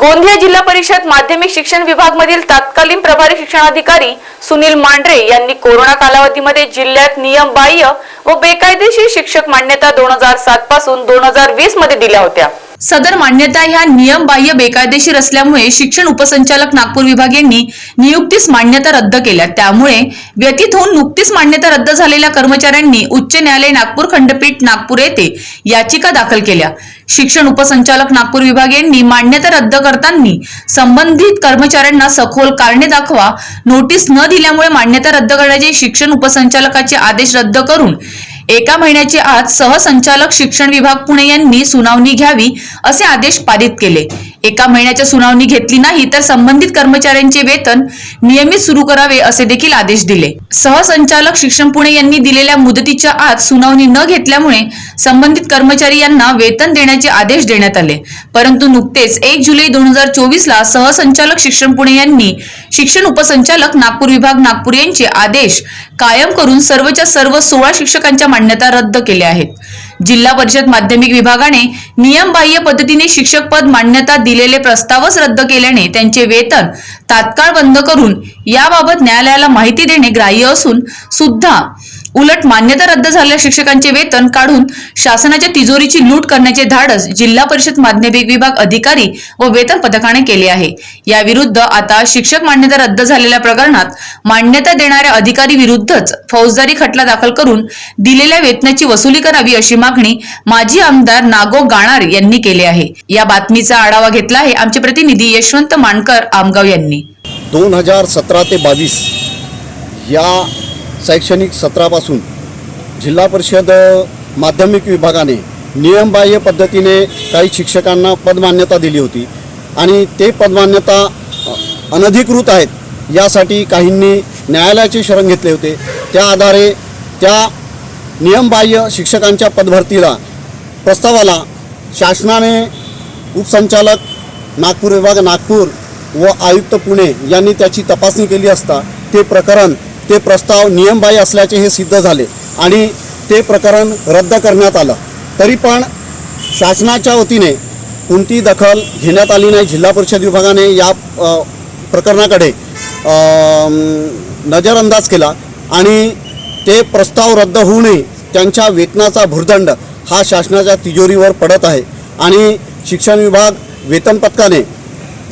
गोंदिया जिल्हा परिषद माध्यमिक शिक्षण विभाग मधील तत्कालीन प्रभारी शिक्षणाधिकारी सुनील मांढरे यांनी कोरोना कालावधीमध्ये जिल्ह्यात नियमबाह्य व बेकायदेशीर शिक्षक मान्यता दोन हजार सात पासून दोन हजार वीसमध्ये दिल्या होत्या. सदर मान्यता ह्या नियमबाह्य बेकायदेशीर असल्यामुळे शिक्षण उपसंचालक नागपूर विभाग यांनी नियुक्तीस मान्यता रद्द केल्या त्यामुळे व्यतीत होऊन नुकतीच मान्यता रद्द झालेल्या कर्मचाऱ्यांनी उच्च न्यायालय नागपूर खंडपीठ नागपूर येथे याचिका दाखल केल्या. शिक्षण उपसंचालक नागपूर विभाग यांनी मान्यता रद्द करताना संबंधित कर्मचाऱ्यांना सखोल कारणे दाखवा नोटीस न दिल्यामुळे मान्यता रद्द करण्याचे शिक्षण उपसंचालकाचे आदेश रद्द करून एका महिन्याच्या आत सहसंचालक शिक्षण विभाग पुणे यांनी सुनावणी घ्यावी असे आदेश पारित केले. एका महिन्याच्या सुनावणी घेतली नाही तर संबंधित कर्मचाऱ्यांचे वेतन नियमित सुरू करावे असे देखील आदेश दिले. सहसंचालक शिक्षण पुणे यांनी दिलेल्या मुदतीच्या आत सुनावणी न घेतल्यामुळे संबंधित कर्मचारी यांना वेतन देण्याचे आदेश देण्यात आले. परंतु नुकतेच एक जुलै दोन हजार चोवीस ला सहसंचालक शिक्षण पुणे यांनी शिक्षण उपसंचालक नागपूर विभाग नागपूर यांचे आदेश कायम करून सर्वच्या सर्व सोळा शिक्षकांच्या मान्यता रद्द केल्या आहेत. जिल्हा परिषद माध्यमिक विभागाने नियमबाह्य पद्धतीने शिक्षक पद मान्यता दिलेले प्रस्तावच रद्द केल्याने त्यांचे वेतन तात्काळ बंद करून याबाबत न्यायालयाला माहिती देणे ग्राह्य असून सुद्धा उलट मान्यता रद्द झालेल्या शिक्षकांचे वेतन काढून शासनाच्या तिजोरीची लूट करण्याचे धाडस जिल्हा परिषद माध्यमिक विभाग अधिकारी व वेतन पथकाने केले आहे. याविरुद्ध आता शिक्षक मान्यता रद्द झालेल्या प्रकरणात मान्यता देणाऱ्या अधिकारी विरुद्धच फौजदारी खटला दाखल करून दिलेल्या वेतनाची वसुली करावी अशी मागणी माजी आमदार नागो गाणार यांनी केली आहे. या बातमीचा आढावा घेतला आहे आमचे प्रतिनिधी यशवंत मानकर आमगाव यांनी. दोन हजार सतरा ते बावीस या शैक्षणिक सत्रापासून जिल्हा परिषद माध्यमिक विभागाने नियमबाह्य पद्धतीने काही शिक्षकांना पदमान्यता दिली होती. आणि ते पदमान्यता अनधिकृत आहेत यासाठी काहींनी न्यायालयाचे शरण घेतले होते. त्या आधारे त्या नियमबाह्य शिक्षकांच्या पदभरतीला प्रस्तावाला शासनाने उपसंचालक नागपूर विभाग नागपूर व आयुक्त पुणे यांनी त्याची तपासणी केली असता ते प्रकरण ते प्रस्ताव नियमबाह्य असल्याचे हे सिद्ध झाले आणि ते प्रकरण रद्द करण्यात आलं. तरी पण शासनाच्या वतीने कोणती दखल घेण्यात आली नाही. जिल्हा परिषद विभागाने या प्रकरणाकडे नजरअंदाज केला आणि ते प्रस्ताव रद्द होऊ नये त्यांच्या वेतनाचा भुर्दंड हा शासनाच्या तिजोरीवर पडत आहे आणि शिक्षण विभाग वेतन पथकाने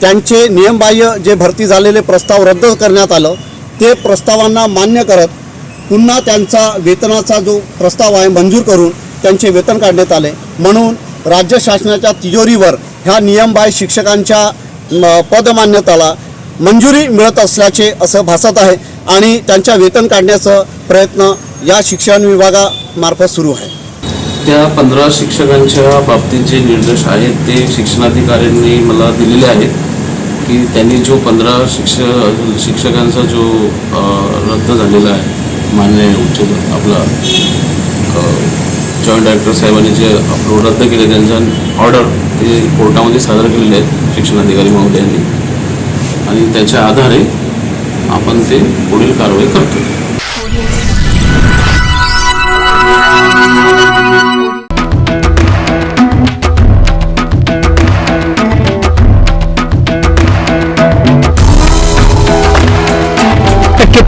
त्यांचे नियमबाह्य जे भरती झालेले प्रस्ताव रद्द करण्यात आलं ते प्रस्तावांना मान्य करत पुन्हा त्यांचा वेतनाचा जो प्रस्ताव आहे मंजूर करून त्यांचे वेतन काढण्यात आले. म्हणून राज्य शासनाच्या तिजोरीवर ह्या नियमबाह्य शिक्षकांच्या म, पदमान्यताला मंजुरी मिळत असल्याचे असं भासत आहे आणि त्यांच्या वेतन काढण्याचा प्रयत्न या शिक्षण विभागामार्फत सुरू आहे. त्या पंधरा शिक्षकांच्या बाबतीत जे निर्देश आहेत ते शिक्षणाधिकाऱ्यांनी मला दिलेले आहेत. की त्यांनी जो पंधरा शिक्षक शिक्षकांचा जो रद्द झालेला आहे मान्य उच्च आपला जॉईंट डायरेक्टर साहेबांनी जे अपलोड रद्द केले त्यांच्या ऑर्डर ते कोर्टामध्ये सादर केलेले आहेत शिक्षणाधिकारी महोदयांनी. आणि त्याच्या आधारे आपण ते पुढील कारवाई करतो